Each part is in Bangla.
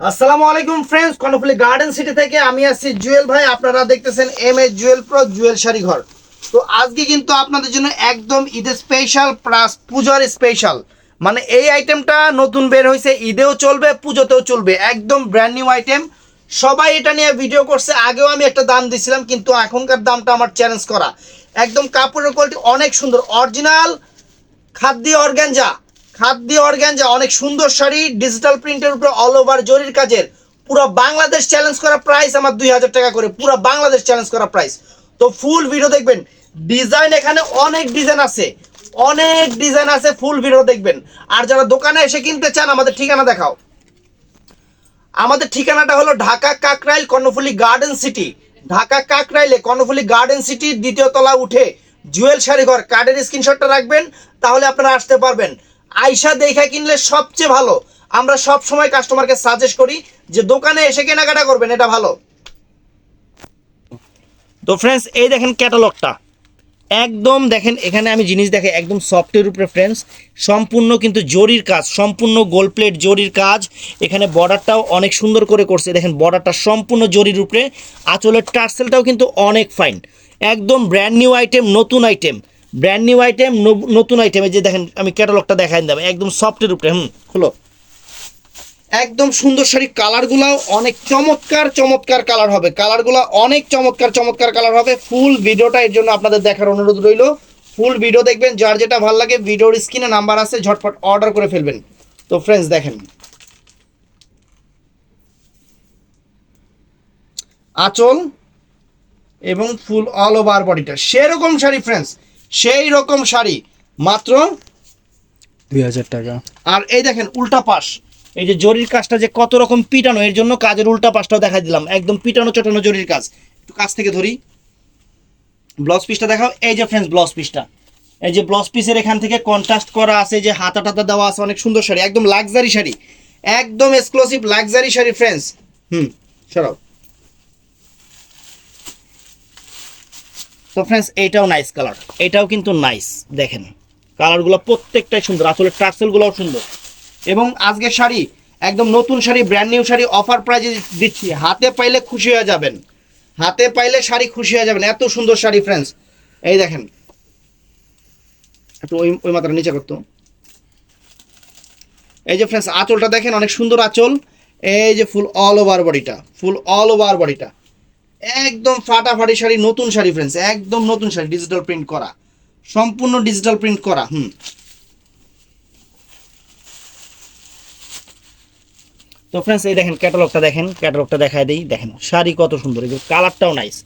আসসালামু আলাইকুম ফ্রেন্ডস কর্ণফুলি গার্ডেন সিটি থেকে আমি আসছি জুয়েল ভাই। আপনারা দেখতেছেন M A Jewel pro Jewel sari ঘর। তো আজকে কিন্তু আপনাদের জন্য একদম ঈদের স্পেশাল প্লাস পূজার স্পেশাল মানে এই আইটেমটা নতুন বের হয়েছে, ঈদেও চলবে, পুজোতেও চলবে। একদম ব্র্যান্ড নিউ আইটেম সবাই এটা নিয়ে ভিডিও করছে, আগেও আমি একটা দাম দিছিলাম, কিন্তু এখনকার দামটা আমার চ্যালেঞ্জ করা। একদম কাপড়ের কোয়ালিটি অনেক সুন্দর অরিজিনাল খাদ্য অর্গ্যাঞ্জা খাদ্য অর্গ্যাঞ্জা, অনেক সুন্দর শাড়ি ডিজিটাল প্রিন্টের উপরে অল ওভার জরির কাজের। পুরো বাংলাদেশ চ্যালেঞ্জ করা প্রাইস আমার দুই হাজার টাকা করে। পুরো বাংলাদেশ চ্যালেঞ্জ করা প্রাইস তো ফুল ভিডিও দেখবেন। ডিজাইন এখানে অনেক ডিজাইন আছে। অনেক ডিজাইন আছে ফুল ভিডিও দেখবেন। আর যারা দোকানে এসে কিনতে চান, আমাদের ঠিকানা দেখাও। আমাদের ঠিকানাটা হলো ঢাকা কাকরাইল, কর্ণফুলি গার্ডেন সিটি ঢাকা কাকরাইলে কর্ণফুলি গার্ডেন সিটি দ্বিতীয় তলা উঠে জুয়েল শাড়িঘর। কার্ডের স্ক্রিনশটটা রাখবেন, তাহলে আপনারা আসতে পারবেন। আইসা দেখা কিনলে সবচেয়ে ভালো। আমরা সব সময় কাস্টমারকে সাজেস্ট করি যে দোকানে এসে কেনাকাটা করবেন, এটা ভালো। তো ফ্রেন্ডস এই দেখেন ক্যাটালগটা একদম দেখেন, এখানে আমি জিনিস দেখে একদম সফটের উপরে ফ্রেন্ডস সম্পূর্ণ কিন্তু জরির কাজ, সম্পূর্ণ গোল প্লেট জরির কাজ। এখানে বর্ডারটাও অনেক সুন্দর করে করছে। দেখেন বর্ডারটা সম্পূর্ণ জরির উপরে। আঁচলের টার্সেলটাও কিন্তু অনেক ফাইন একদম ব্র্যান্ড নিউ আইটেম নতুন আইটেম ব্র্যান্ড নিউ আইটেম নতুন আইটেমে যে দেখেন, আমি ক্যাটালগটা দেখাই দেবো একদম সফটের উপরে, হুম হলো একদম সুন্দর শাড়ি কালারগুলাও অনেক চমৎকার চমৎকার কালার হবে। কালারগুলো অনেক চমৎকার চমৎকার কালার হবে। ফুল ভিডিওটা এর জন্য আপনাদের দেখার অনুরোধ রইল। ফুল ভিডিও দেখবেন, যার যেটা ভালো লাগে, ভিডিওর স্ক্রিনে নাম্বার আছে, ঝটপট অর্ডার করে ফেলবেন। তো ফ্রেন্ডস দেখেন। আঁচল এবং ফুল অল ওভার বডিটা সেরকম শাড়ি ফ্রেন্ডস সেই রকম শাড়ি। মাত্র দুই হাজার টাকা। আর এই দেখেন উল্টা পাশ। এই যে জরির কাজটা যে কত রকম পিটানো এর জন্য কাজের উল্টা পাশটাও দেখা দিলাম। একদম পিটানো চটানো জরির কাজ। একটু কাছ থেকে ধরি। ব্লাউজ পিসটা দেখাও। এই যে ফ্রেন্ডস ব্লাউজ পিসটা। এই যে ব্লাউজ পিসের এখান থেকে কন্ট্রাস্ট করা আছে যে হাতা টাতা দেওয়া আছে অনেক সুন্দর শাড়ি। একদম লাক্সারি শাড়ি। একদম এক্সক্লুসিভ লাক্সারি শাড়ি ফ্রেন্ডস হুম সরাও। তো ফ্রেন্ডস এইটাও নাইস কালার এটাও কিন্তু নাইস দেখেন। কালারগুলো প্রত্যেকটাই সুন্দর। আসলে ট্রাক্সেলগুলোও সুন্দর। এবং আজকের শাড়ি, একদম নতুন sari brand new sari offer প্রাইজে দিচ্ছি। হাতে পাইলে খুশি হয়ে যাবেন। হাতে পাইলে শাড়ি খুশি হয়ে যাবেন। এত সুন্দর শাড়ি ফ্রেন্ডস এই দেখেন। একটু ওই ওই মাত্রা নিচে করতো। এই যে ফ্রেন্ডস আঁচলটা দেখেন, অনেক সুন্দর আঁচল। এই যে ফুল অল ওভার বডিটা ফুল অল ওভার বডিটা একদম ফাটাফাটি শাড়ি, নতুন শাড়ি ফ্রেন্ডস একদম নতুন শাড়ি ডিজিটাল প্রিন্ট করা। সম্পূর্ণ ডিজিটাল প্রিন্ট করা, হুম। তো ফ্রেন্ডস এই দেখেন ক্যাটালগটা দেখেন ক্যাটালগটা দেখায় দিই, দেখেন, শাড়ি কত সুন্দর, এই কালারটাও নাইস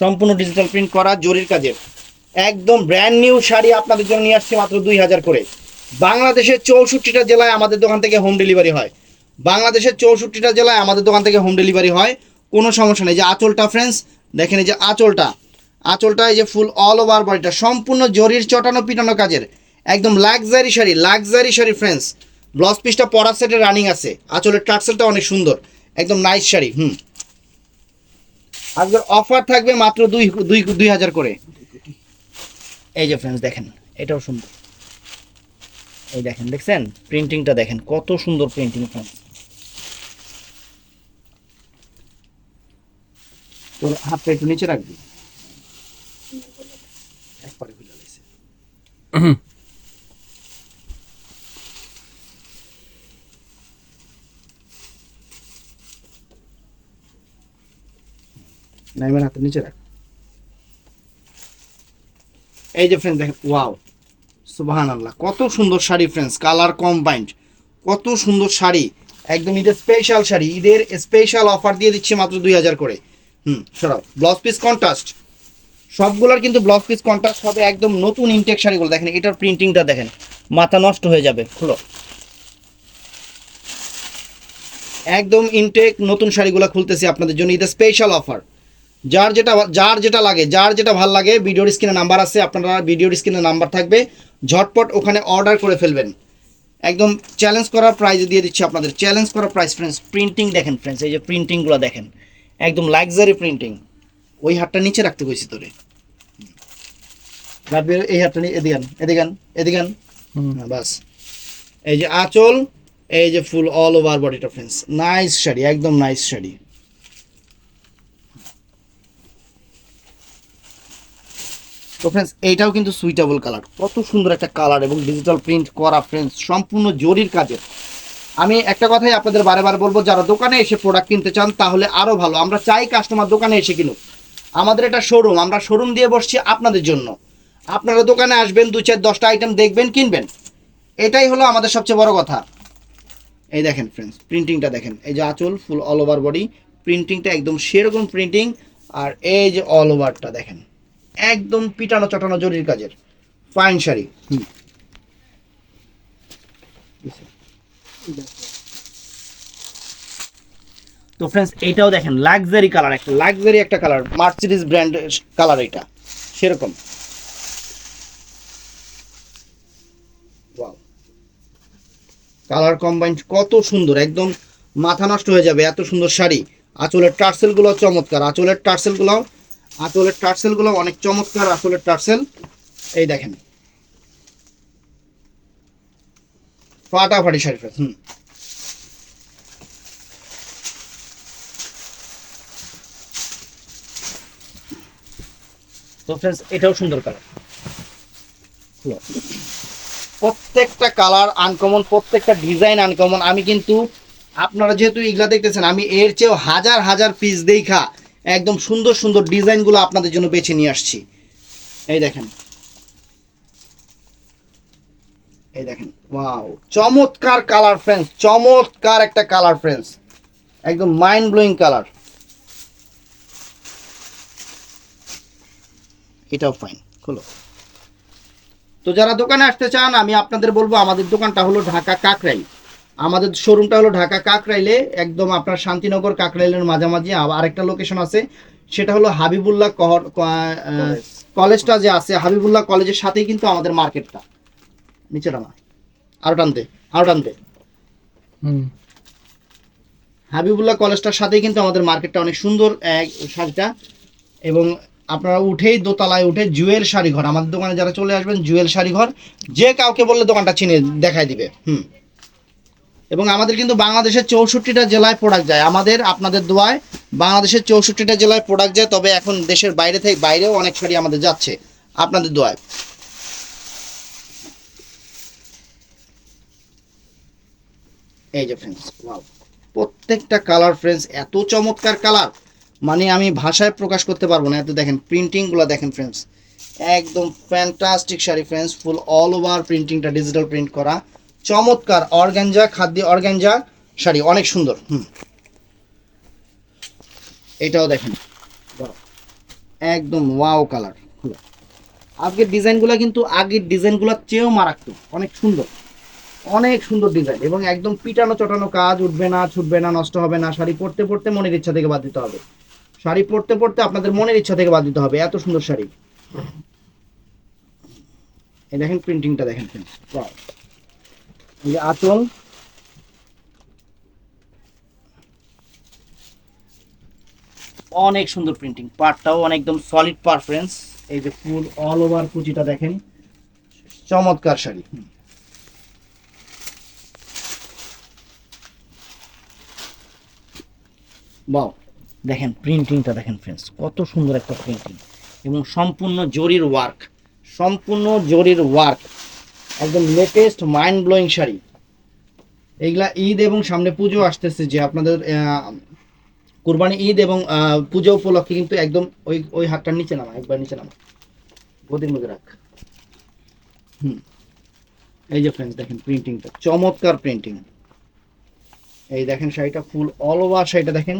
সম্পূর্ণ ডিজিটাল প্রিন্ট করা, জরির কাজের। একদম ব্র্যান্ড নিউ শাড়ি আপনাদের জন্য নিয়ে আসছে মাত্র দুই হাজার করে। বাংলাদেশের চৌষট্টিটা জেলায় আমাদের দোকান থেকে হোম ডেলিভারি হয়। বাংলাদেশের চৌষট্টিটা জেলায় আমাদের দোকান থেকে হোম ডেলিভারি হয়। কোনো সমস্যা নেই। যে আঁচলটা ফ্রেন্ডস দেখেন এই যে আঁচলটা। আঁচলটা এই যে ফুল অল ওভার বডিটা সম্পূর্ণ জরির চটানো পিটানো কাজের। একদম luxury sari luxury sari friends blouse পিসটা পরার সেটে রানিং আছে। আঁচলের ট্রাক্সেলটা অনেক সুন্দর। একদম নাইস শাড়ি, হুম। আজকের অফার থাকবে মাত্র দুই দুই দুই হাজার করে। এই যে ফ্রেন্ডস দেখেন, এটাও সুন্দর। এই দেখেন, দেখছেন? প্রিন্টিংটা দেখেন, কত সুন্দর প্রিন্টিং ফ্রেন্ডস তোর হাতটা একটু নিচে রাখবি। নাইমের হাতের নিচে রাখ। এই যে ফ্রেন্ডস দেখেন ওয়াও সুবাহান আল্লাহ কত সুন্দর শাড়ি ফ্রেন্ডস কালার কম্বাইন্ড কত সুন্দর শাড়ি, একদম ঈদের স্পেশাল শাড়ি, ঈদের স্পেশাল অফার দিয়ে দিচ্ছে মাত্র দুই হাজার করে। হুম, সরাও। ব্লাউজ পিস কন্ট্রাস্ট সবগুলোর কিন্তু ব্লাউজ পিস কন্ট্রাস্ট হবে একদম নতুন ইনটেক শাড়িগুলো দেখেন, এটার প্রিন্টিংটা দেখেন, মাথা নষ্ট হয়ে যাবে। খুলো। একদম ইনটেক নতুন শাড়িগুলো খুলতেছি আপনাদের জন্য। ঈদের স্পেশাল অফার যার যেটা যার যেটা লাগে, যার যেটা ভালো লাগে, ভিডিওর স্ক্রিনে নাম্বার আছে, আপনারা ভিডিওর স্ক্রিনে নাম্বার থাকবে। ঝটপট ওখানে অর্ডার করে ফেলবেন। একদম চ্যালেঞ্জ করার প্রাইস দিয়ে দিচ্ছি আপনাদের। চ্যালেঞ্জ করার প্রাইস ফ্রেন্ডস প্রিন্টিং দেখেন ফ্রেন্ডস এই যে প্রিন্টিংগুলো দেখেন। একদম লাক্সারি প্রিন্টিং ওই হাতটা নিচে রাখতে কইছি তোরে। রাখবি এই হাতটা নিয়ে এদিকে আন এদিকে আন এদিকে আন। হ্যাঁ, বাস। এই যে আঁচল এই যে ফুল অল ওভার বডিটা ফ্রেন্ডস নাইস শাড়ি একদম নাইস শাড়ি। তো ফ্রেন্ডস এইটাও কিন্তু সুইটেবল কালার কত সুন্দর একটা কালার এবং ডিজিটাল প্রিন্ট করা ফ্রেন্ডস সম্পূর্ণ জরির কাজের। আমি একটা কথাই আপনাদের বারে বারে বলব, যারা দোকানে এসে প্রোডাক্ট কিনতে চান তাহলে আরও ভালো। আমরা চাই কাস্টমার দোকানে এসে কিনুক। আমাদের এটা শোরুম আমরা শোরুম দিয়ে বসছি আপনাদের জন্য। আপনারা দোকানে আসবেন, দু চার, দশটা আইটেম দেখবেন, কিনবেন। এটাই হলো আমাদের সবচেয়ে বড় কথা। এই দেখেন ফ্রেন্ডস প্রিন্টিংটা দেখেন। এই যে আঁচল ফুল অল ওভার বডি প্রিন্টিংটা একদম সেরকম প্রিন্টিং আর এই যে অল ওভারটা দেখেন। একদম পিটানো চটানো জরির কাজের। ফাইন শাড়ি। হুম। তো ফ্রেন্ডস এইটাও দেখেন লাক্সারি কালার একটা লাক্সারি একটা কালার মার্সিডিজ ব্র্যান্ডের কালার এটা, সেরকম। কালার কম্বাইন কত সুন্দর, একদম মাথা নষ্ট হয়ে যাবে এত সুন্দর শাড়ি। আঁচলের টার্সেলগুলো চমৎকার, আঁচলের টার্সেলগুলো আঁচলের টার্সেলগুলো অনেক চমৎকার, আঁচলের টার্সেল। এই দেখেন ফাটাফাটি শাড়ি হুম। তো ফ্রেন্ডস এটাও সুন্দর কালার প্রত্যেকটা কালার আনকমন প্রত্যেকটা ডিজাইন আনকমন আমি কিন্তু আপনারা যেহেতু এগুলা দেখতেছেন আমি এর চেয়েও হাজার হাজার পিস দেখা একদম সুন্দর সুন্দর ডিজাইনগুলো আপনাদের জন্য বেছে নিয়ে আসছি। এই দেখেন। এই দেখেন ওয়াও চমৎকার কালার ফ্রেন্ডস চমৎকার একটা কালার ফ্রেন্ডস একদম মাইন্ড ব্লোয়িং কালার এটাও ফাইন খোলো। তো যারা দোকানে আসতে চান আমি আপনাদের বলব আমাদের দোকানটা হলো ঢাকা কাকরাইল। আমাদের শোরুমটা হলো ঢাকা কাকরাইলে একদম আপনার শান্তিনগর কাকরাইলের মাঝামাঝি আরেকটা লোকেশন আছে সেটা হলো হাবিবুল্লাহ কলেজটা যে আছে হাবিবুল্লাহ কলেজের সাথেই কিন্তু আমাদের মার্কেটটা নিচে নামা। আরও টানতে আরও টানতে হুম। হাবিবুল্লাহ কলেজটার সাথেই কিন্তু আমাদের মার্কেটটা অনেক সুন্দর এক শাড়িটা এবং আপনারা উঠেই দোতলায় উঠে জুয়েল শাড়ি ঘর আমাদের দোকানে যারা চলে আসবেন জুয়েল শাড়ি ঘর যে কাউকে বললে দোকানটা চিনে দেখায় দিবে। হুম। এবং আমাদের কিন্তু বাংলাদেশের চৌষট্টিটা জেলায় প্রোডাক্ট যায়। আমাদের আপনাদের দোয়ায় বাংলাদেশের চৌষট্টিটা জেলায় প্রোডাক্ট যায় তবে এখন দেশের বাইরে থেকে বাইরেও অনেক শাড়ি আমাদের যাচ্ছে আপনাদের দোয়ায়। এই যে ফ্রেন্ডস ওয়াও প্রত্যেকটা কালার ফ্রেন্ডস এত চমৎকার কালার মানে আমি ভাষায় প্রকাশ করতে পারব না। এত দেখেন প্রিন্টিংগুলো দেখেন ফ্রেন্ডস একদম fantastic sari friends full all over প্রিন্টিংটা digital print করা। চমৎকার অর্গানজা খাদ্য অর্গানজা শাড়ি, অনেক সুন্দর, হুম। এটাও দেখেন একদম ওয়াও কালার আজকের ডিজাইনগুলো কিন্তু আগের ডিজাইনগুলোর চেয়েও মারাত্মক, অনেক সুন্দর। অনেক সুন্দর ডিজাইন এবং একদম পিটানো চটানো কাজ উঠবে না, ছুটবে না, নষ্ট হবে না, শাড়ি পরতে পরতে মনের ইচ্ছা থেকে বাদ দিতে হবে। শাড়ি পরতে পরতে আপনাদের মনের ইচ্ছা থেকে বাদ দিতে হবে, এত সুন্দর শাড়ি। এই দেখেন প্রিন্টিংটা দেখেন আঁচল অনেক সুন্দর প্রিন্টিং পার্টটাও অনেক একদম সলিড পার ফ্রেন্ডস এই যে ফুল অল ওভার কুচিটা দেখেন, চমৎকার শাড়ি। বাও দেখেন প্রিন্টিংটা দেখেন ফ্রেন্ডস কত সুন্দর একটা প্রিন্টিং এবং সম্পূর্ণ জরির ওয়ার্ক সম্পূর্ণ জরির ওয়ার্ক একদম লেটেস্ট মাইন্ড ব্লোয়িং শাড়ি। এইগুলা ঈদ এবং সামনে পুজো আসতেছে যে আপনাদের কুরবানি ঈদ এবং পুজো উপলক্ষে কিন্তু একদম ওই ওই হাতটার নিচে নামা, একবার নিচে নামা। গদির মধ্যে রাখ। হুম। এই যে ফ্রেন্ডস দেখেন প্রিন্টিংটা চমৎকার প্রিন্টিং এই দেখেন শাড়িটা ফুল অল ওভার শাড়িটা দেখেন,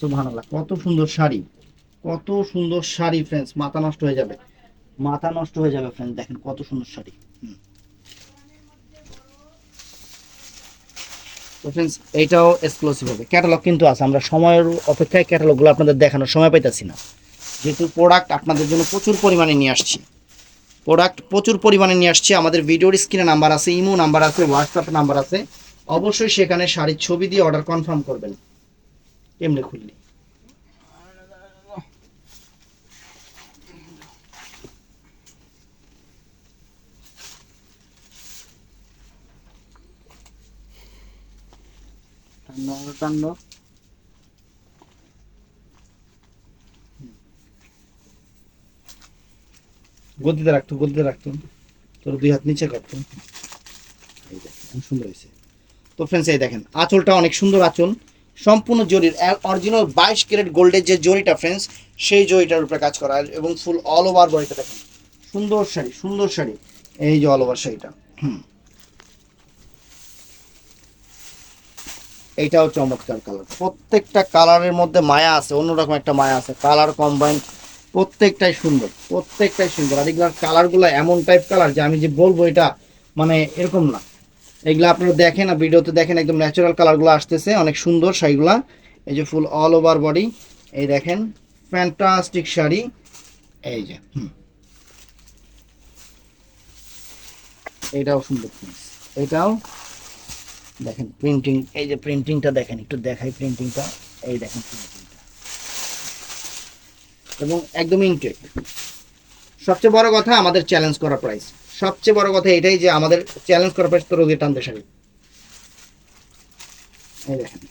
সুবহানাল্লাহ, কত সুন্দর শাড়ি, কত সুন্দর শাড়ি ফ্রেন্ডস মাথা নষ্ট হয়ে যাবে, মাথা নষ্ট হয়ে যাবে ফ্রেন্ডস দেখেন কত সুন্দর শাড়ি। তো ফ্রেন্ডস এইটাও এক্সক্লুসিভ হবে। ক্যাটালগ কিন্তু আছে, আমরা সময়ের অপেক্ষায় ক্যাটালগুলো আপনাদের দেখানোর সময় পাইতেছি না। যেহেতু প্রোডাক্ট আপনাদের জন্য প্রচুর পরিমাণে নিয়ে আসছি। প্রোডাক্ট প্রচুর পরিমাণে নিয়ে আসছি, আমাদের ভিডিওর স্ক্রিনে নাম্বার আছে ইমো নাম্বার আছে হোয়াটসঅ্যাপ নাম্বার আছে। অবশ্যই সেখানে শাড়ির ছবি দিয়ে অর্ডার কনফার্ম করবেন। এমনি খুললি। গদিতে রাখতো গদিতে রাখতো তোর দুই হাত নিচে করতো সুন্দর হয়েছে। তো ফ্রেন্ডস এই দেখেন, আঁচলটা অনেক সুন্দর আঁচল। সম্পূর্ণ জরির অরিজিনাল বাইশ ক্যারেট গোল্ডের যে জরিটা ফ্রেন্ডস সেই জরিটার উপরে কাজ করা এবং ফুল অল ওভার বডিটা দেখেন। সুন্দর শাড়ি সুন্দর শাড়ি। এই যে অল ওভার শাড়িটা, হুম। এইটাও চমৎকার কালার প্রত্যেকটা কালারের মধ্যে মায়া আছে, অন্যরকম একটা মায়া আছে। কালার কম্বাইন প্রত্যেকটাই সুন্দর প্রত্যেকটাই সুন্দর। আর এগুলার কালারগুলো এমন টাইপ কালার যে আমি যে বলব এটা মানে এরকম না। এগুলো আপনারা দেখেন আর ভিডিওতে দেখেন একদম ন্যাচারাল কালারগুলো আসতেছে, অনেক সুন্দর শাড়িগুলা। এই যে ফুল অল ওভার বডি এই দেখেন ফ্যান্টাস্টিক শাড়ি। এই যে এটাও সুন্দর। এটাও, দেখেন প্রিন্টিং এই যে প্রিন্টিংটা দেখেন, একটু দেখাই প্রিন্টিংটা এই দেখেন প্রিন্টিংটা এবং একদম ইনটেক সবচেয়ে বড় কথা, আমাদের চ্যালেঞ্জ করা প্রাইস সবচেয়ে বড় কথা এটাই যে আমাদের চ্যালেঞ্জ করা তো রোগী টানতে দেখেন।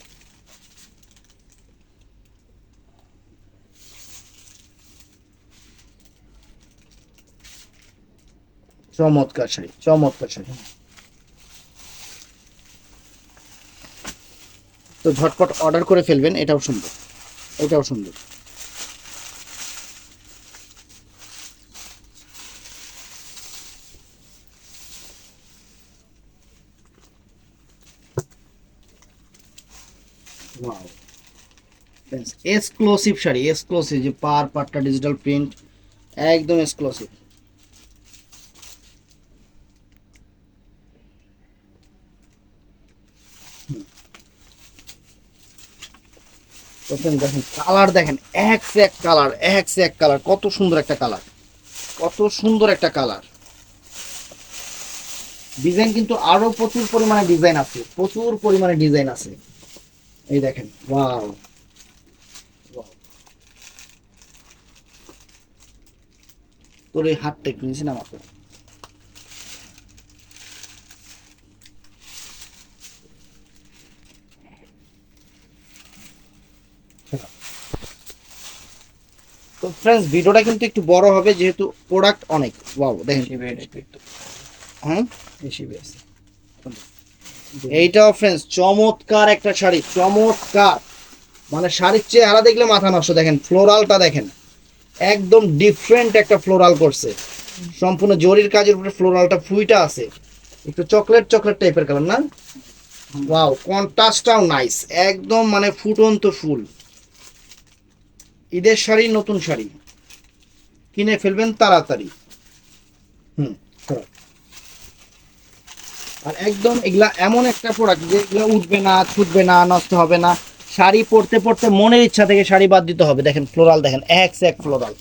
চমৎকার শাড়ি চমৎকার শাড়ি। তো ঝটপট অর্ডার করে ফেলবেন, এটাও সুন্দর এটাও সুন্দর ওয়াও এক্সক্লুসিভ শাড়ি এক্সক্লুসিভ যে পার পাটটা ডিজিটাল প্রিন্ট একদম এক্সক্লুসিভ দেখেন কালার দেখেন, এক এক কালার এক এক কালার কত সুন্দর একটা কালার কত সুন্দর একটা কালার ডিজাইন কিন্তু আরও প্রচুর পরিমাণে ডিজাইন আছে, প্রচুর পরিমাণে ডিজাইন আছে। এই দেখেন ওয়াও তোর এই হাতটা একটু নিয়েছি না মাত্র তো ফ্রেন্ডস ভিডিওটা কিন্তু একটু বড় হবে যেহেতু প্রোডাক্ট অনেক। ওয়াও দেখেন। হ্যাঁ এইটাও ফ্রেন্ডস চমৎকার একটা শাড়ি চমৎকার। মানে শাড়ির চেহারা দেখলে মাথা নষ্ট দেখেন ফ্লোরালটা দেখেন। একদম ডিফারেন্ট একটা ফ্লোরাল করছে। সম্পূর্ণ জরির কাজের উপরে ফ্লোরালটা ফুইটা আছে। একটু চকলেট চকলেট টাইপের কালার না? ওয়াও কন্ট্রাস্টটাও নাইস একদম মানে ফুটন্ত ফুল। ঈদের শাড়ি, নতুন শাড়ি। কিনে ফেলবেন তাড়াতাড়ি। হুম আর একদম এগুলা এমন একটা প্রোডাক্ট যে এগুলা উঠবে না, ছুটবে না, নষ্ট হবে না। শাড়ি পরতে পরতে মনের ইচ্ছা থেকে শাড়ি বাদ দিতে হবে। দেখেন ফ্লোরাল দেখেন, এক এক ফ্লোরাল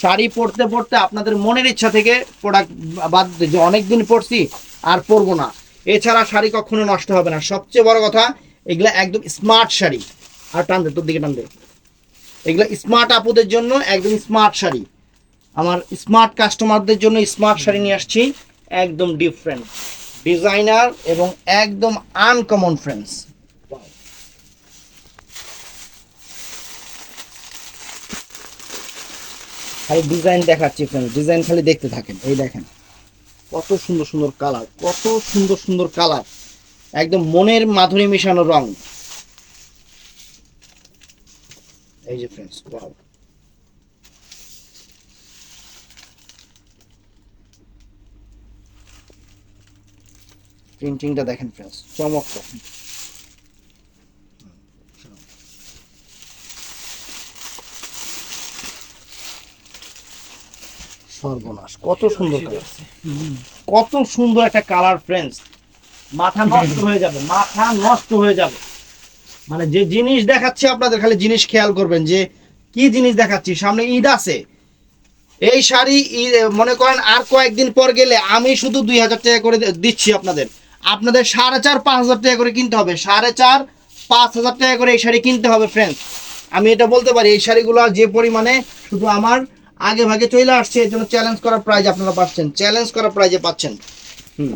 শাড়ি পরতে পরতে আপনাদের মনের ইচ্ছা থেকে প্রোডাক্ট বাদ দিতে যে অনেকদিন পরছি, আর পরবো না। এছাড়া শাড়ি কখনো নষ্ট হবে না। সবচেয়ে বড় কথা, এগুলা একদম স্মার্ট শাড়ি। আর টান দে, তোর দিকে টান দে। এগুলো স্মার্ট আপুদের জন্য একদম স্মার্ট শাড়ি। আমার স্মার্ট কাস্টমারদের জন্য স্মার্ট শাড়ি নিয়ে আসছি। একদম ডিফারেন্ট ডিজাইনার এবং একদম আনকমন ফ্রেন্ডস খালি ডিজাইন দেখাচ্ছি ফ্রেন্ডস ডিজাইন খালি দেখতে থাকেন, এই দেখেন। কত সুন্দর সুন্দর কালার কত সুন্দর সুন্দর কালার একদম মনের মাধুরী মিশানো রং। এই যে ফ্রেন্ডস ওয়াও প্রিন্টিংটা দেখেন ফ্রেন্ডস চমৎকার। সর্বনাশ। কত সুন্দর কত সুন্দর একটা কালার ফ্রেন্ডস মাথা নষ্ট হয়ে যাবে, মাথা নষ্ট হয়ে যাবে। মানে যে জিনিস দেখাচ্ছি আপনাদের, খালি জিনিস খেয়াল করবেন যে কি জিনিস দেখাচ্ছি। সামনে ঈদ আছে। এই শাড়ি ঈদ- মনে করেন আর কয়েকদিন পর গেলে আমি শুধু দুই হাজার টাকা করে দিচ্ছি আপনাদের। আপনাদের সাড়ে চার, পাঁচ হাজার টাকা করে কিনতে হবে। সাড়ে চার, পাঁচ হাজার টাকা করে এই শাড়ি কিনতে হবে ফ্রেন্ডস আমি এটা বলতে পারি, এই শাড়িগুলো যে পরিমাণে শুধু আমার আগে ভাগে চলে আসছে, এর জন্য চ্যালেঞ্জ করার প্রাইজ আপনারা পাচ্ছেন। চ্যালেঞ্জ করার প্রাইজে পাচ্ছেন। হুম।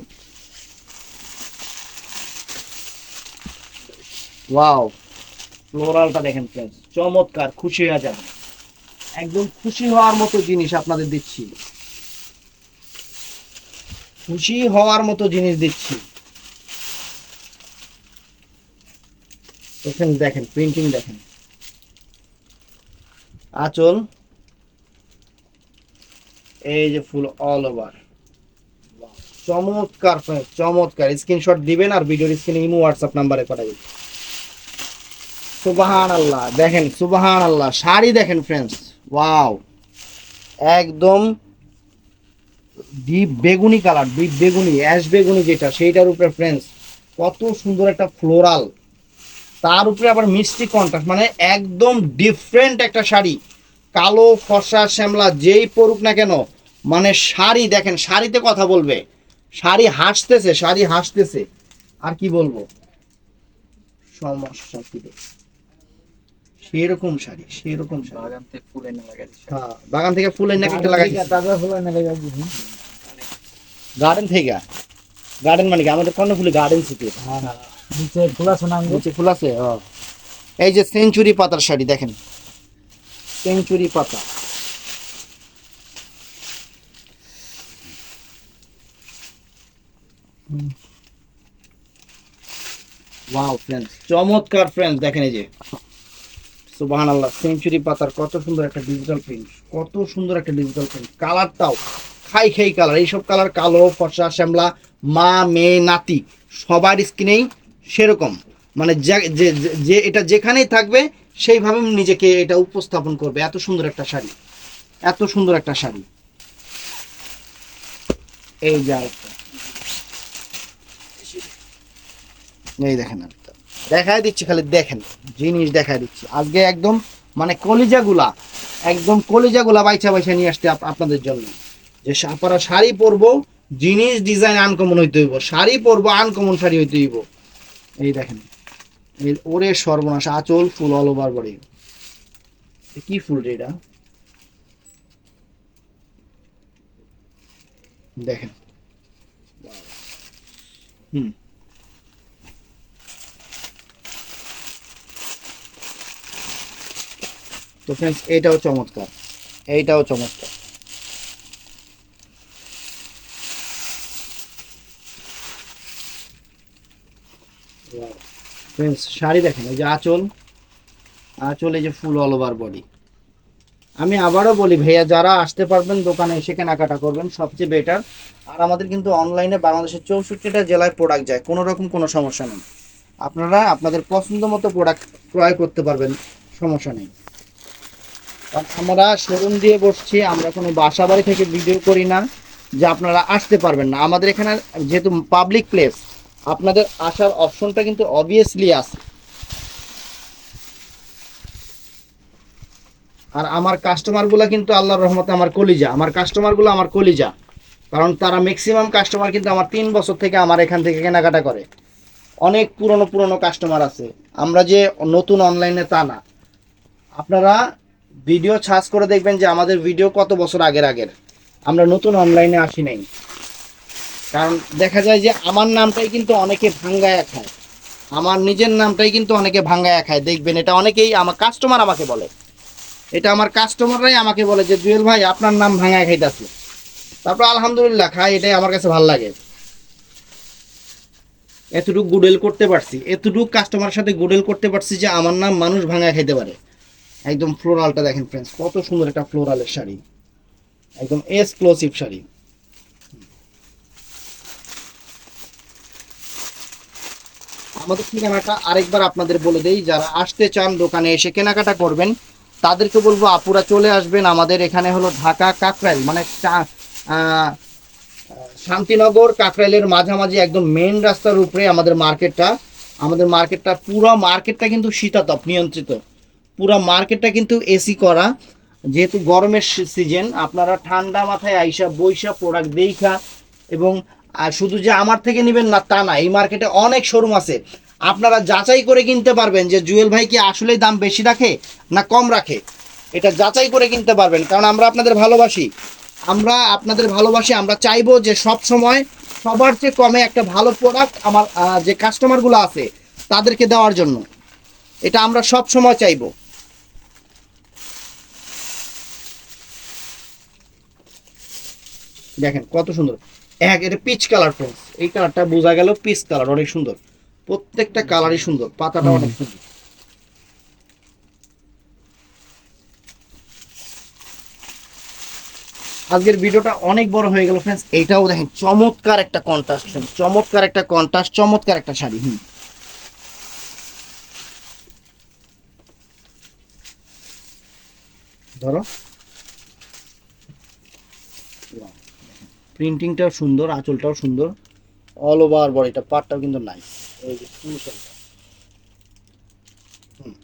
ওয়াও ফ্লোরালটা দেখেন ফ্রেন্ডস চমৎকার, খুশি হয়ে যাবেন। একদম খুশি হওয়ার মতো জিনিস আপনাদের দিচ্ছি। খুশি হওয়ার মতো জিনিস দিচ্ছি। দেখেন দেখেন প্রিন্টিং দেখেন। আচল। এই যে ফুল অল ওভার চমৎকার চমৎকার। স্ক্রিনশট দিবেন আর ভিডিওর স্ক্রিনে ইমো হোয়াটসঅ্যাপ নাম্বারে পাঠাবেন। সুবাহান আল্লাহ দেখেন সুবাহান আল্লাহ শাড়ি দেখেন ফ্রেন্ডস ওয়াও একদম ডিপ বেগুনি কালার ডিপ বেগুনি অ্যাশ বেগুনি যেটা, সেইটার উপরে ফ্রেন্ডস কত সুন্দর একটা ফ্লোরাল তার উপরে আবার মিষ্টি কন্ট্রাস্ট মানে একদম ডিফারেন্ট একটা শাড়ি। কালো ফর্সা শ্যামলা যেই পরুক না কেন মানে শাড়ি দেখেন শাড়িতে কথা বলবে। শাড়ি হাসতেছে শাড়ি হাসতেছে। আর কি বলব? সমস্যা কি সেরকম শাড়ি সেরকম শাড়ি। বাগান থেকে ফুল এনে লাগাই হ্যাঁ বাগান থেকে ফুলের তাজা ফুল এনে গার্ডেন থেকে? গার্ডেন মানে কি? আমাদের কর্ণফুলি গার্ডেন সিটি। হ্যাঁ নিচে খোলা শোনা নিচে ফুল আছে ও। এই যে সেঞ্চুরি পাতার শাড়ি দেখেন। সেঞ্চুরি পাতা। ওয়াও ফ্রেন্ডস চমৎকার ফ্রেন্ডস দেখেন এই যে। সুবাহান আল্লাহ সেঞ্চুরি পাতার কত সুন্দর একটা ডিজিটাল প্রিন্ট কত সুন্দর একটা ডিজিটাল প্রিন্ট কালারটাও খাই খাই কালার এইসব কালার কালো, ফর্সা, শ্যামলা, মা, মেয়ে, নাতি, সবার স্কিনেই সেরকম। মানে যে, এটা যেখানেই থাকবে সেইভাবে নিজেকে এটা উপস্থাপন করবে। এত সুন্দর একটা শাড়ি। এত সুন্দর একটা শাড়ি। এই যে এই দেখেন। দেখায় দিচ্ছি খালি দেখেন। জিনিস দেখায় দিচ্ছি। আজকে একদম মানে কলিজাগুলা, একদম কলিজাগুলা বাইছা বাইছা নিয়ে আসতে আপনাদের জন্য। যে আপনারা শাড়ি পরবো, জিনিস ডিজাইন আনকমন হইতে হইব। শাড়ি পরবো আনকমন শাড়ি হইতে হইব। এই দেখেন। এই ওরে সর্বনাশ, আঁচল ফুল অল ওভার বডি কি ফুল রে এটা? দেখেন। হুম। তো ফ্রেন্ডস এইটাও চমৎকার। এইটাও চমৎকার। ফ্রেন্ডস শাড়ি দেখেন, এই যে আঁচল আঁচল, এই যে ফুল অল ওভার বডি আমি আবারও বলি, ভাইয়া, যারা আসতে পারবেন দোকানে এসে কেনাকাটা করবেন, সবচেয়ে বেটার আর আমাদের কিন্তু অনলাইনে বাংলাদেশের চৌষট্টিটা জেলায় প্রোডাক্ট যায়, কোনো রকম কোনো সমস্যা নেই। আপনারা আপনাদের পছন্দ মতো প্রোডাক্ট ক্রয় করতে পারবেন, সমস্যা নেই। আমরা শোরুম দিয়ে বসছি, আমরা কোনো বাসা বাড়ি থেকে ভিডিও করি না, যে আপনারা আসতে পারবেন না। আমাদের এখানে যেহেতু পাবলিক প্লেস আপনাদের আসার অপশনটা কিন্তু অবভিয়াসলি আছে। আর আমার কাস্টমারগুলো কিন্তু আল্লাহর রহমতে আমার কলিজা। আমার কাস্টমারগুলো আমার কলিজা। কারণ তারা ম্যাক্সিমাম কাস্টমার কিন্তু আমার তিন বছর থেকে আমার এখান থেকে কেনাকাটা করে। অনেক পুরনো পুরনো কাস্টমার আছে। আমরা যে নতুন অনলাইনে তা না। আপনারা ভিডিও সার্চ করে দেখবেন যে আমাদের ভিডিও কত বছর আগের আগের। আমরা নতুন অনলাইনে আসি নাই। কারণ দেখা যায় যে আমার নামটাই কিন্তু অনেকে ভাঙ্গায়া খায়। আমার নিজের নামটাই কিন্তু অনেকে ভাঙ্গায়া খায়। দেখবেন এটা অনেকেই আমার কাস্টমার আমাকে বলে। এটা আমার কাস্টমাররাই আমাকে বলে যে, জুয়েল ভাই, আপনার নাম ভাঙ্গায় খাইতেছে। তারপর আলহামদুলিল্লাহ খাই এটাই আমার কাছে ভালো লাগে। এতটুকু গুডেল করতে পারছি, এতটুকু কাস্টমারের সাথে গুডেল করতে পারছি যে আমার নাম মানুষ ভাঙায় খাইতে পারে। একদম ফ্লোরালটা দেখেন ফ্রেন্ডস কত সুন্দর একটা ফ্লোরালের শাড়ি। একদম এক্সক্লুসিভ শাড়ি। আমাদের ঠিকানাটা আরেকবার আপনাদের বলে দেই, যারা আসতে চান, দোকানে এসে কেনাকাটা করবেন, তাদেরকে বলব আপুরা চলে আসবেন। আমাদের এখানে হলো ঢাকা কাকরাইল মানে শান্তিনগর কাকরাইলের মাঝামাঝি একদম মেন রাস্তার উপরে আমাদের মার্কেটটা। আমাদের মার্কেটটা, পুরো মার্কেটটা কিন্তু শীতাতপ, নিয়ন্ত্রিত। পুরো মার্কেটটা কিন্তু এসি করা। যেহেতু গরমের সিজন আপনারা ঠান্ডা মাথায় আইসা বৈশা প্রোডাক্ট দেখা এবং আর শুধু যে আমার থেকে নেবেন না, তা না, এই মার্কেটে অনেক শোরুম আছে। আপনারা যাচাই করে কিনতে পারবেন যে জুয়েল ভাই কি আসলেই দাম বেশি রাখে না কম রাখে। এটা যাচাই করে কিনতে পারবেন, কারণ আমরা আপনাদের ভালোবাসি। আমরা আপনাদের ভালোবাসি, আমরা চাইব যে সব সময় সবার চেয়ে কমে একটা ভালো প্রোডাক্ট আমার যে কাস্টমারগুলো আছে, তাদেরকে দেওয়ার জন্য। এটা আমরা সব সময় চাইব। দেখেন কত সুন্দর। এক এটা পিচ কালার ফ্রেন্ডস এই কালারটা বোঝা গেল পিচ কালার অনেক সুন্দর। প্রত্যেকটা কালারই সুন্দর পাতাটা অনেক সুন্দর। আজকের ভিডিওটা অনেক বড় হয়ে গেল ফ্রেন্ডস এইটাও দেখেন চমৎকার একটা কন্ট্রাস্ট চমৎকার একটা কন্ট্রাস্ট চমৎকার একটা শাড়ি হুম। ধরো। প্রিন্টিংটাও সুন্দর, আঁচলটাও সুন্দর। অল ওভার বডিটা পার্টটাও কিন্তু নাই এই যে। হুম।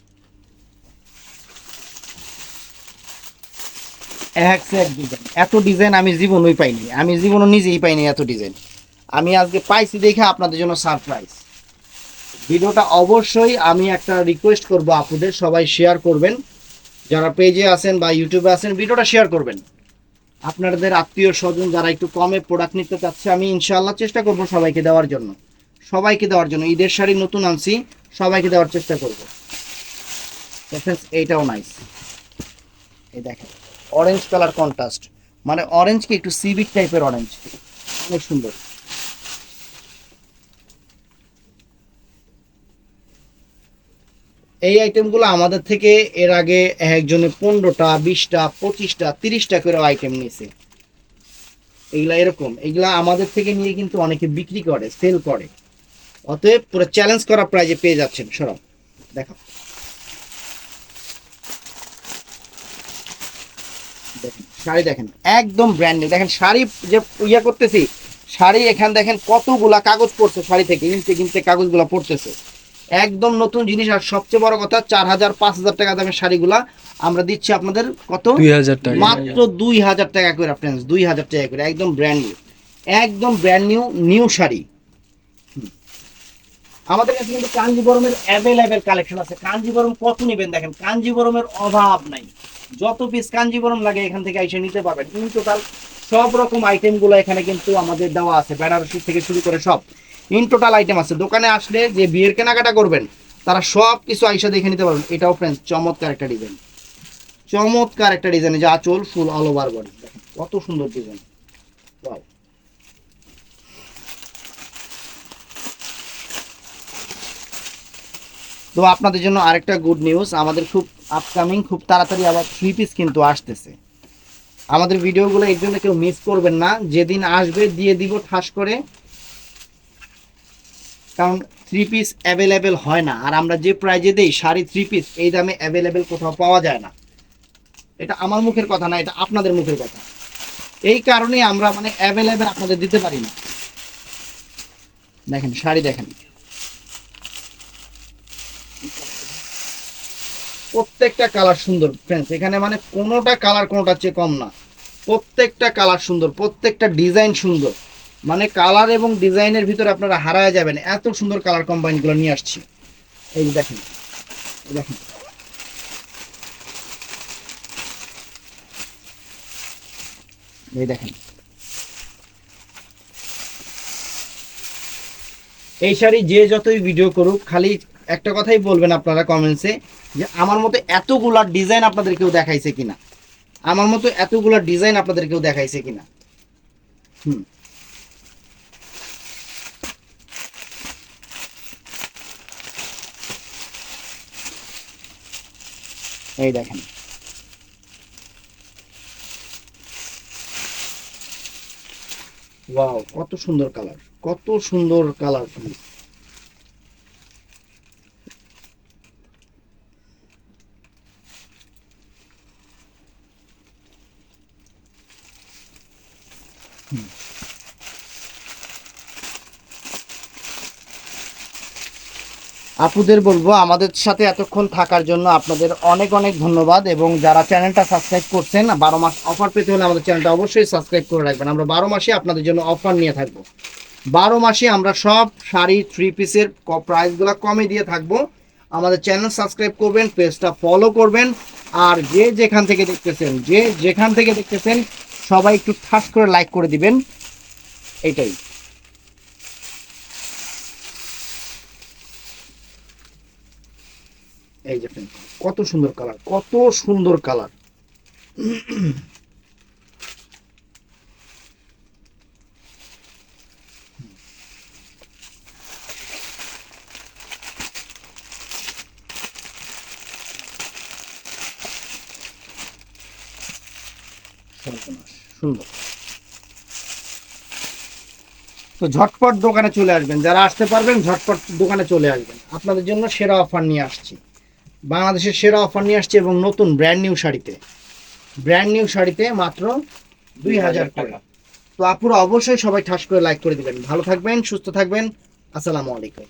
এক ডিজাইন এত ডিজাইন আমি জীবনই পাইনি। আমি জীবনও নিজেই পাইনি এত ডিজাইন আমি আজকে পাইছি দেখে আপনাদের জন্য সারপ্রাইজ ভিডিওটা অবশ্যই আমি একটা রিকোয়েস্ট করব আপনাদের, সবাই শেয়ার করবেন। যারা পেজে আছেন বা ইউটিউবে আছেন, ভিডিওটা শেয়ার করবেন। আপনাদের আত্মীয় স্বজন যারা একটু কমে প্রোডাক্ট নিতে চাচ্ছে, আমি ইনশাল্লাহ চেষ্টা করব সবাইকে দেওয়ার জন্য। সবাইকে দেওয়ার জন্য। ঈদের শাড়ি নতুন আনছি, সবাইকে দেওয়ার চেষ্টা করব। এইটাও নাইস এই দেখেন অরেঞ্জ কালার কন্ট্রাস্ট মানে অরেঞ্জকে একটু সিভিক টাইপের অরেঞ্জ অনেক সুন্দর। এই আইটেমগুলো আমাদের থেকে এর আগে একজনে পনেরোটা, বিশটা, পঁচিশটা, তিরিশটা করে আইটেম নিয়েছে। এইগুলা এরকম। এইগুলা আমাদের থেকে নিয়ে কিন্তু অনেকে বিক্রি করে সেল করে। অতএব পুরো চ্যালেঞ্জ করা প্রাইজে পেয়ে যাচ্ছেন, সরব। দেখো। দেখেন, শাড়ি দেখেন, একদম ব্র্যান্ডেড দেখেন, শাড়ি যে ইয়ে করতেছি, শাড়ি এখান দেখেন কতগুলা কাগজ পড়ছে শাড়ি থেকে কিনতে কিনতে কাগজগুলা পড়তেছে। একদম নতুন জিনিস আর সবচেয়ে বড় কথা চার হাজার পাঁচ হাজার টাকা দামের শাড়িগুলা আমরা দিচ্ছি আপনাদের কত? দুই হাজার টাকা। মাত্র দুই হাজার টাকা করে ফ্রেন্ডস দুই হাজার টাকা করে একদম ব্র্যান্ড নিউ একদম ব্র্যান্ড নিউ নিউ শাড়ি। আমাদের কাছে কিন্তু কাঞ্জিবরমের অ্যাভেলেবেল কালেকশন আছে। কাঞ্জিবরম কত নেবেন দেখেন? কাঞ্জিবরমের অভাব নাই। যত পিস কাঞ্জিবরম লাগে এখান থেকে এসে নিতে পারবেন। ইন টোটাল সব রকম আইটেমগুলো এখানে কিন্তু আমাদের দেওয়া আছে। বেনারসি থেকে শুরু করে সব। ইন টোটাল আইটেম আছে। দোকানে আসলে যে বিয়ের কেনাকাটা করবেন, তারা সব কিছু আইসা দেখে নিতে পারবেন। এটাও ফ্রেন্ডস চমৎকার একটা ডিজাইন চমৎকার একটা ডিজাইন যে আঁচল ফুল অল ওভার বডি কত সুন্দর ডিজাইন তো আপনাদের জন্য আরেকটা গুড নিউজ আমাদের খুব আপকামিং খুব তাড়াতাড়ি আবার থ্রি পিস কিন্তু আসতেছে। আমাদের ভিডিওগুলো এর জন্য কেউ মিস করবেন না। যেদিন আসবে, দিয়ে দিব ঠাস করে। কারণ থ্রি পিস অ্যাভেলেবেল হয় না। আর আমরা যে প্রাইজে দেই, শাড়ি থ্রি পিস এই দামে অ্যাভেলেবেল কোথাও পাওয়া যায় না। এটা আমার মুখের কথা না, এটা আপনাদের মুখের কথা। এই কারণে আমরা মানে অ্যাভেলেবেল আপনাদের দিতে পারি না। দেখেন, শাড়ি দেখেন। প্রত্যেকটা কালার সুন্দর ফ্রেন্ডস এখানে মানে কোনোটা কালার, কোনোটার চেয়ে কম না। প্রত্যেকটা কালার সুন্দর, প্রত্যেকটা ডিজাইন সুন্দর। মানে কালার এবং ডিজাইনের ভিতরে আপনারা হারায় যাবেন। এত সুন্দর কালার কম্বাইনগুলো নিয়ে আসছি। এই দেখেন দেখেন। এই দেখেন। এই শাড়ি যে যতই ভিডিও করুক, খালি একটা কথাই বলবেন আপনারা কমেন্টসে যে আমার মতো এতগুলা ডিজাইন আপনাদের কেউ দেখাইছে কিনা? আমার মতো এতগুলা ডিজাইন আপনাদের কেউ দেখাইছে কিনা? হুম। এই দেখেন। ওয়াও কত সুন্দর কালার কত সুন্দর কালার। আপুদের বলব, আমাদের সাথে এতক্ষণ থাকার জন্য আপনাদের অনেক অনেক ধন্যবাদ এবং যারা চ্যানেলটা সাবস্ক্রাইব করছেন, বারো মাস অফার পেতে হলে আমাদের চ্যানেলটা অবশ্যই সাবস্ক্রাইব করে রাখবেন। আমরা বারো মাসে আপনাদের জন্য অফার নিয়ে থাকব। বারো মাসে আমরা সব শাড়ি থ্রি পিসের প্রাইসগুলো কমে দিয়ে থাকব। আমাদের চ্যানেল সাবস্ক্রাইব করবেন, পেজটা ফলো করবেন, আর যে যেখান থেকে দেখতেছেন, যে যেখান থেকে দেখতেছেন, সবাই একটু ঠাস করে লাইক করে দিবেন। এটাই এই যে কত সুন্দর কালার, কত সুন্দর কালার। সুন্দর। তো ঝটপট দোকানে চলে আসবেন, যারা আসতে পারবেন ঝটপট দোকানে চলে আসবেন। আপনাদের জন্য সেরা অফার নিয়ে আসছি। বাংলাদেশের সেরা অফার নিয়ে আসছে এবং নতুন ব্র্যান্ড নিউ শাড়িতে। ব্র্যান্ড নিউ শাড়িতে মাত্র দুই হাজার টাকা। তো আপুরা অবশ্যই সবাই ঠাস করে লাইক করে দিবেন। ভালো থাকবেন সুস্থ থাকবেন। আসসালামু আলাইকুম।